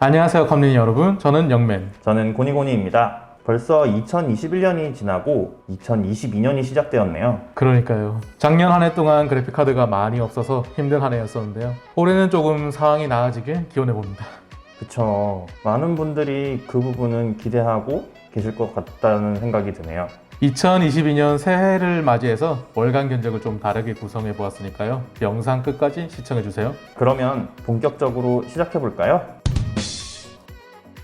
안녕하세요 컴리니 여러분 저는 영맨 저는 고니고니입니다. 벌써 2021년이 지나고 2022년이 시작되었네요. 그러니까요 작년 한 해 동안 그래픽카드가 많이 없어서 힘든 한 해였었는데요 올해는 조금 상황이 나아지길 기원해봅니다 그쵸. 많은 분들이 그 부분은 기대하고 계실 것 같다는 생각이 드네요. 2022년 새해를 맞이해서 월간 견적을 좀 다르게 구성해 보았으니까요 영상 끝까지 시청해주세요 그러면 본격적으로 시작해볼까요?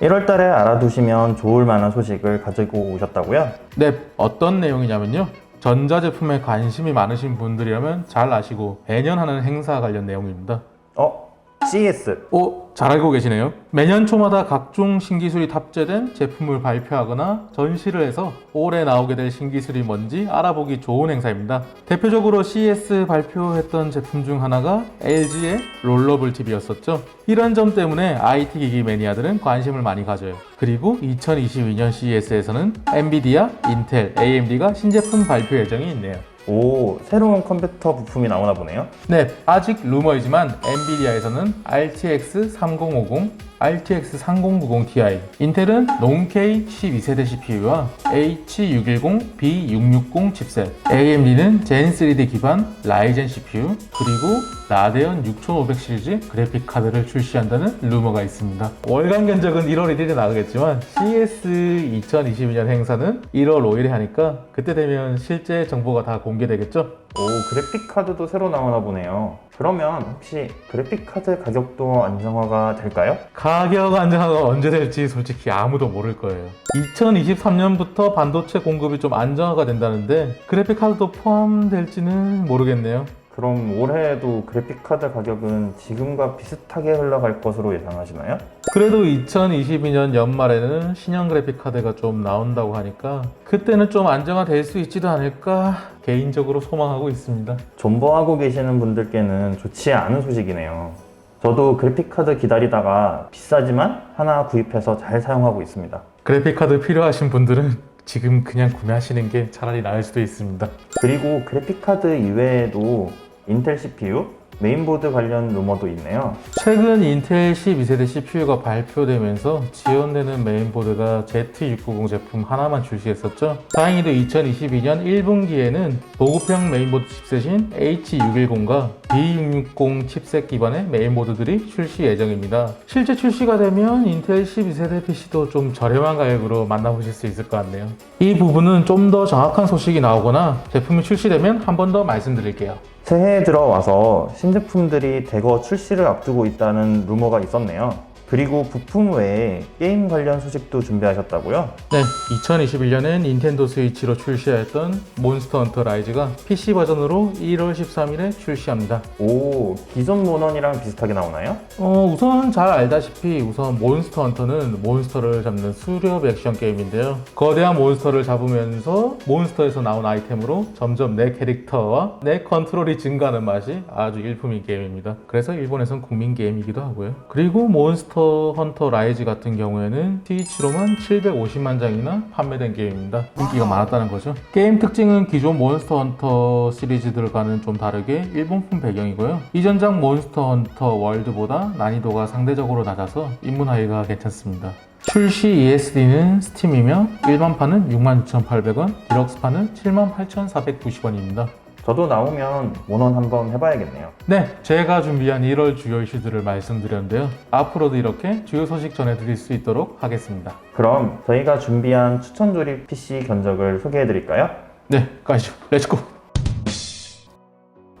1월 달에 알아두시면 좋을 만한 소식을 가지고 오셨다고요? 네 어떤 내용이냐면요 전자제품에 관심이 많으신 분들이라면 잘 아시고 매년 하는 행사 관련 내용입니다 어? CS. 오, 잘 알고 계시네요. 매년 초마다 각종 신기술이 탑재된 제품을 발표하거나 전시를 해서 올해 나오게 될 신기술이 뭔지 알아보기 좋은 행사입니다. 대표적으로 CES 발표했던 제품 중 하나가 LG의 롤러블 TV였었죠. 이런 점 때문에 IT 기기 매니아들은 관심을 많이 가져요. 그리고 2022년 CES에서는 엔비디아, 인텔, AMD가 신제품 발표 예정이 있네요. 오, 새로운 컴퓨터 부품이 나오나 보네요. 네, 아직 루머이지만 엔비디아에서는 RTX 3050, RTX 3090 Ti, 인텔은 롱K 12세대 CPU와 H610, B660 칩셋, AMD는 Gen 3D 기반 라이젠 CPU, 그리고 라데온 6500 시리즈 그래픽 카드를 출시한다는 루머가 있습니다. 월간 견적은 1월 1일에 나가겠지만 CS 2022년 행사는 1월 5일에 하니까 그때 되면 실제 정보가 다 공개되겠죠? 오, 그래픽 카드도 새로 나오나 보네요. 그러면 혹시 그래픽 카드 가격도 안정화가 될까요? 가격 안정화가 언제 될지 솔직히 아무도 모를 거예요. 2023년부터 반도체 공급이 좀 안정화가 된다는데 그래픽 카드도 포함될지는 모르겠네요. 그럼 올해에도 그래픽 카드 가격은 지금과 비슷하게 흘러갈 것으로 예상하시나요? 그래도 2022년 연말에는 신형 그래픽 카드가 좀 나온다고 하니까 그때는 좀 안정화될 수 있지도 않을까 개인적으로 소망하고 있습니다. 존버하고 계시는 분들께는 좋지 않은 소식이네요. 저도 그래픽 카드 기다리다가 비싸지만 하나 구입해서 잘 사용하고 있습니다. 그래픽 카드 필요하신 분들은 지금 그냥 구매하시는 게 차라리 나을 수도 있습니다. 그리고 그래픽 카드 이외에도 인텔 CPU, 메인보드 관련 루머도 있네요. 최근 인텔 12세대 CPU가 발표되면서 지원되는 메인보드가 Z690 제품 하나만 출시했었죠. 다행히도 2022년 1분기에는 보급형 메인보드 칩셋인 H610과 B660 칩셋 기반의 메인보드들이 출시 예정입니다. 실제 출시가 되면 인텔 12세대 PC도 좀 저렴한 가격으로 만나보실 수 있을 것 같네요. 이 부분은 좀 더 정확한 소식이 나오거나 제품이 출시되면 한 번 더 말씀드릴게요. 새해에 들어와서 신제품들이 대거 출시를 앞두고 있다는 루머가 있었네요. 그리고 부품 외에 게임 관련 소식도 준비하셨다고요? 네, 2021년엔 닌텐도 스위치로 출시하였던 몬스터 헌터 라이즈가 PC 버전으로 1월 13일에 출시합니다. 오, 기존 모넌이랑 비슷하게 나오나요? 어, 우선 잘 알다시피 우선 몬스터 헌터는 몬스터를 잡는 수렵 액션 게임인데요. 거대한 몬스터를 잡으면서 몬스터에서 나온 아이템으로 점점 내 캐릭터와 내 컨트롤이 증가하는 맛이 아주 일품인 게임입니다. 그래서 일본에선 국민 게임이기도 하고요. 그리고 몬스터 헌터 라이즈 같은 경우에는 스위치로만 750만 장이나 판매된 게임입니다. 인기가 많았다는 거죠. 게임 특징은 기존 몬스터 헌터 시리즈들과는 좀 다르게 일본풍 배경이고요. 이전작 몬스터 헌터 월드보다 난이도가 상대적으로 낮아서 입문하기가 괜찮습니다. 출시 ESD는 스팀이며 일반판은 66,800원, 디럭스판은 78,490원입니다. 저도 나오면 모넌 한번 해봐야겠네요. 네, 제가 준비한 1월 주요 이슈들을 말씀드렸는데요. 앞으로도 이렇게 주요 소식 전해드릴 수 있도록 하겠습니다. 그럼 저희가 준비한 추천 조립 PC 견적을 소개해드릴까요? 네, 가시죠. 렛츠고!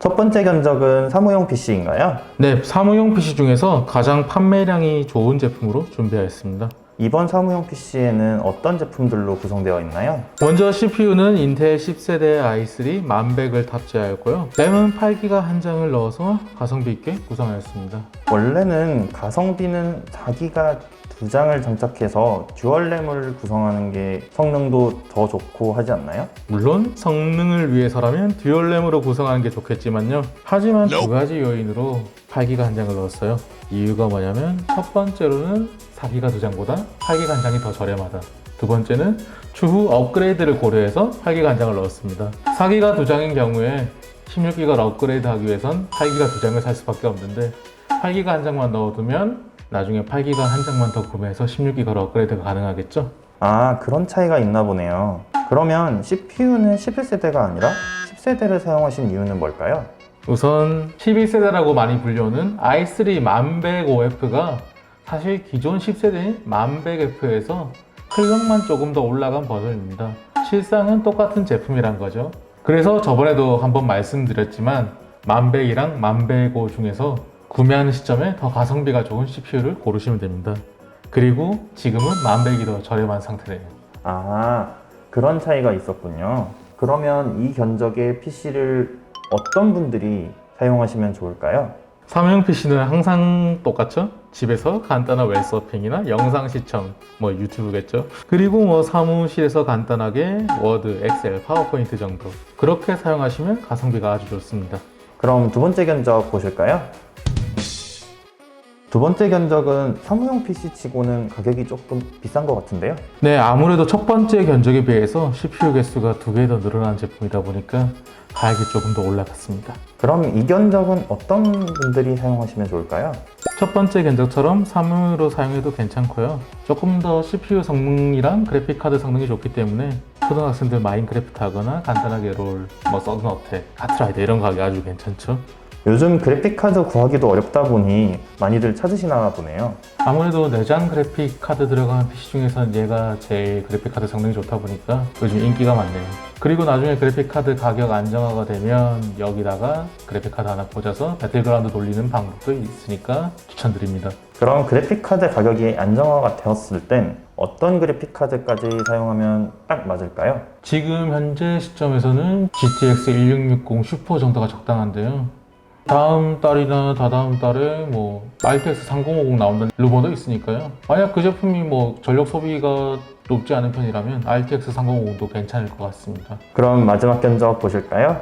첫 번째 견적은 사무용 PC인가요? 네, 사무용 PC 중에서 가장 판매량이 좋은 제품으로 준비하였습니다. 이번 사무용 PC에는 어떤 제품들로 구성되어 있나요? 먼저 CPU는 인텔 10세대 i3 1100을 탑재하였고요. 램은 8기가 한 장을 넣어서 가성비 있게 구성하였습니다. 원래는 가성비는 자기가 두 장을 장착해서 듀얼램을 구성하는 게 성능도 더 좋고 하지 않나요? 물론 성능을 위해서라면 듀얼램으로 구성하는 게 좋겠지만요. 하지만 두 가지 요인으로 8기가 한 장을 넣었어요. 이유가 뭐냐면 첫 번째로는 4기가 두 장보다 8기가 한 장이 더 저렴하다. 두 번째는 추후 업그레이드를 고려해서 8기가 한 장을 넣었습니다. 4기가 두 장인 경우에 16기가를 업그레이드 하기 위해선 8기가 두 장을 살 수밖에 없는데 8기가 한 장만 넣어두면 나중에 8기가 한 장만 더 구매해서 16기가로 업그레이드가 가능하겠죠? 아, 그런 차이가 있나 보네요. 그러면 CPU는 11세대가 아니라 10세대를 사용하신 이유는 뭘까요? 우선 11세대라고 많이 불려오는 i3 1105F가 사실 기존 10세대인 1100F에서 클럭만 조금 더 올라간 버전입니다. 실상은 똑같은 제품이란 거죠. 그래서 저번에도 한번 말씀드렸지만 1100이랑 1105 중에서 구매하는 시점에 더 가성비가 좋은 CPU를 고르시면 됩니다. 그리고 지금은 1100이 더 저렴한 상태네요. 아, 그런 차이가 있었군요. 그러면 이 견적의 PC를 어떤 분들이 사용하시면 좋을까요? 사무용 PC는 항상 똑같죠? 집에서 간단한 웹서핑이나 영상 시청, 뭐 유튜브겠죠? 그리고 뭐 사무실에서 간단하게 워드, 엑셀, 파워포인트 정도. 그렇게 사용하시면 가성비가 아주 좋습니다. 그럼 두 번째 견적 보실까요? 두 번째 견적은 사무용 PC 치고는 가격이 조금 비싼 것 같은데요? 네, 아무래도 첫 번째 견적에 비해서 CPU 개수가 두 배 더 늘어난 제품이다 보니까 가격이 조금 더 올라갔습니다. 그럼 이 견적은 어떤 분들이 사용하시면 좋을까요? 첫 번째 견적처럼 사무용으로 사용해도 괜찮고요. 조금 더 CPU 성능이랑 그래픽 카드 성능이 좋기 때문에 초등학생들 마인크래프트 하거나 간단하게 롤, 뭐 서든어택, 카트라이더 이런 거 하기 아주 괜찮죠. 요즘 그래픽카드 구하기도 어렵다 보니 많이들 찾으시나 보네요. 아무래도 내장 그래픽 카드 들어간 PC 중에서는 얘가 제일 그래픽 카드 성능이 좋다 보니까 요즘 인기가 많네요. 그리고 나중에 그래픽 카드 가격 안정화가 되면 여기다가 그래픽 카드 하나 꽂아서 배틀그라운드 돌리는 방법도 있으니까 추천드립니다. 그럼 그래픽 카드 가격이 안정화가 되었을 땐 어떤 그래픽 카드까지 사용하면 딱 맞을까요? 지금 현재 시점에서는 GTX 1660 슈퍼 정도가 적당한데요. 다음 달이나 다다음 달에 뭐 RTX 3050 나온다는 루머도 있으니까요. 만약 그 제품이 뭐 전력 소비가 높지 않은 편이라면 RTX 3050도 괜찮을 것 같습니다. 그럼 마지막 견적 보실까요?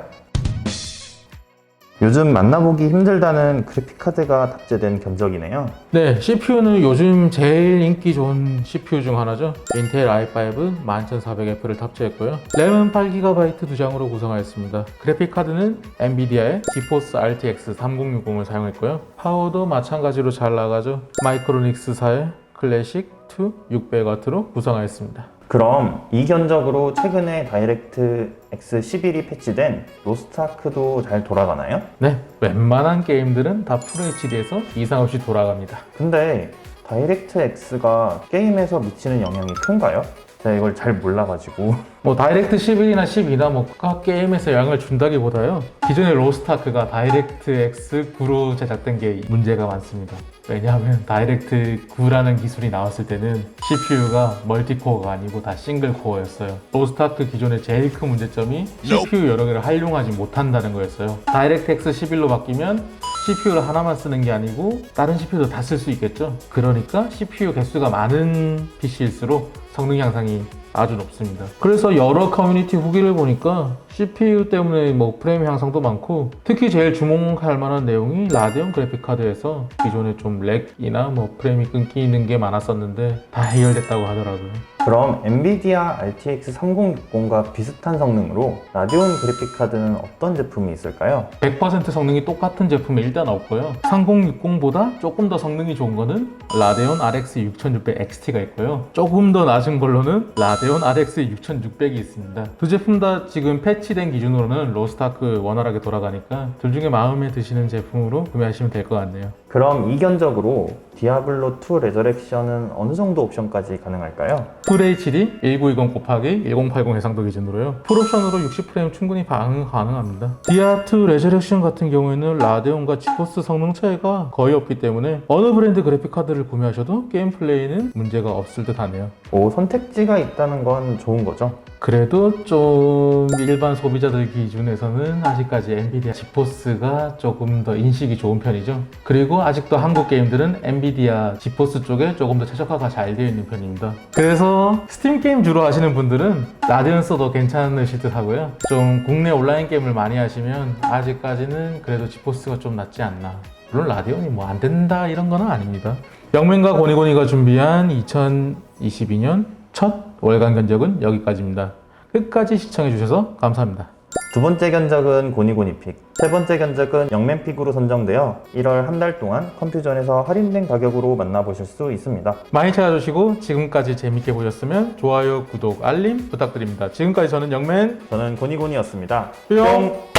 요즘 만나보기 힘들다는 그래픽카드가 탑재된 견적이네요. 네, CPU는 요즘 제일 인기 좋은 CPU 중 하나죠. 인텔 i5 11400F를 탑재했고요. 램은 8GB 2장으로 구성하였습니다. 그래픽 카드는 엔비디아의 지포스 RTX 3060을 사용했고요. 파워도 마찬가지로 잘 나가죠. 마이크로닉스사의 클래식 2 600W로 구성하였습니다. 그럼 이 견적으로 최근에 다이렉트 X 11이 패치된 로스트아크도 잘 돌아가나요? 네, 웬만한 게임들은 다 FHD에서 이상 없이 돌아갑니다. 근데 다이렉트 X가 게임에서 미치는 영향이 큰가요? 제가 이걸 잘 몰라가지고. 뭐 다이렉트 11이나 12나 뭐 각 게임에서 영향을 준다기보다요 기존의 로스타크가 다이렉트 X9로 제작된 게 문제가 많습니다. 왜냐하면 다이렉트 9라는 기술이 나왔을 때는 CPU가 멀티코어가 아니고 다 싱글코어였어요. 로스타크 기존의 제일 큰 문제점이 CPU 여러 개를 활용하지 못한다는 거였어요. 다이렉트 X11로 바뀌면 CPU를 하나만 쓰는 게 아니고 다른 CPU도 다 쓸 수 있겠죠 그러니까 CPU 개수가 많은 PC일수록 성능 향상이 아주 높습니다. 그래서 여러 커뮤니티 후기를 보니까 CPU 때문에 뭐 프레임 향상도 많고 특히 제일 주목할 만한 내용이 라데온 그래픽 카드에서 기존에 좀 렉이나 뭐 프레임이 끊기는 게 많았었는데 다 해결됐다고 하더라고요. 그럼 엔비디아 RTX 3060과 비슷한 성능으로 라디온 그래픽 카드는 어떤 제품이 있을까요? 100% 성능이 똑같은 제품이 일단 없고요. 3060보다 조금 더 성능이 좋은 거는 라데온 RX 6600 XT가 있고요. 조금 더 낮은 걸로는 라데온 RX 6600이 있습니다. 두 제품 다 지금 패치된 기준으로는 로스타크 원활하게 돌아가니까 둘 중에 마음에 드시는 제품으로 구매하시면 될 것 같네요. 그럼 이 견적으로 디아블로 2 레저렉션은 어느 정도 옵션까지 가능할까요? FHD 1920 곱하기 1080 해상도 기준으로요. 풀옵션으로 60프레임 충분히 반응 가능합니다. 디아2 레저렉션 같은 경우에는 라데온과 지포스 성능 차이가 거의 없기 때문에 어느 브랜드 그래픽 카드를 구매하셔도 게임 플레이는 문제가 없을 듯 하네요. 오, 선택지가 있다는 건 좋은 거죠? 그래도 좀 일반 소비자들 기준에서는 아직까지 엔비디아 지포스가 조금 더 인식이 좋은 편이죠. 그리고 아직도 한국 게임들은 엔비디아 지포스 쪽에 조금 더 최적화가 잘 되어 있는 편입니다. 그래서 스팀 게임 주로 하시는 분들은 라디온 써도 괜찮으실 듯 하고요. 좀 국내 온라인 게임을 많이 하시면 아직까지는 그래도 지포스가 좀 낫지 않나. 물론 라디온이 뭐 안 된다 이런 건 아닙니다. 영men과 고니고니가 준비한 2022년 첫 월간 견적은 여기까지입니다. 끝까지 시청해 주셔서 감사합니다. 두 번째 견적은 고니고니픽, 세 번째 견적은 영맨픽으로 선정되어 1월 한 달 동안 컴퓨전에서 할인된 가격으로 만나보실 수 있습니다. 많이 찾아주시고 지금까지 재밌게 보셨으면 좋아요, 구독, 알림 부탁드립니다. 지금까지 저는 영맨 저는 고니고니였습니다. 뿅. 뿅.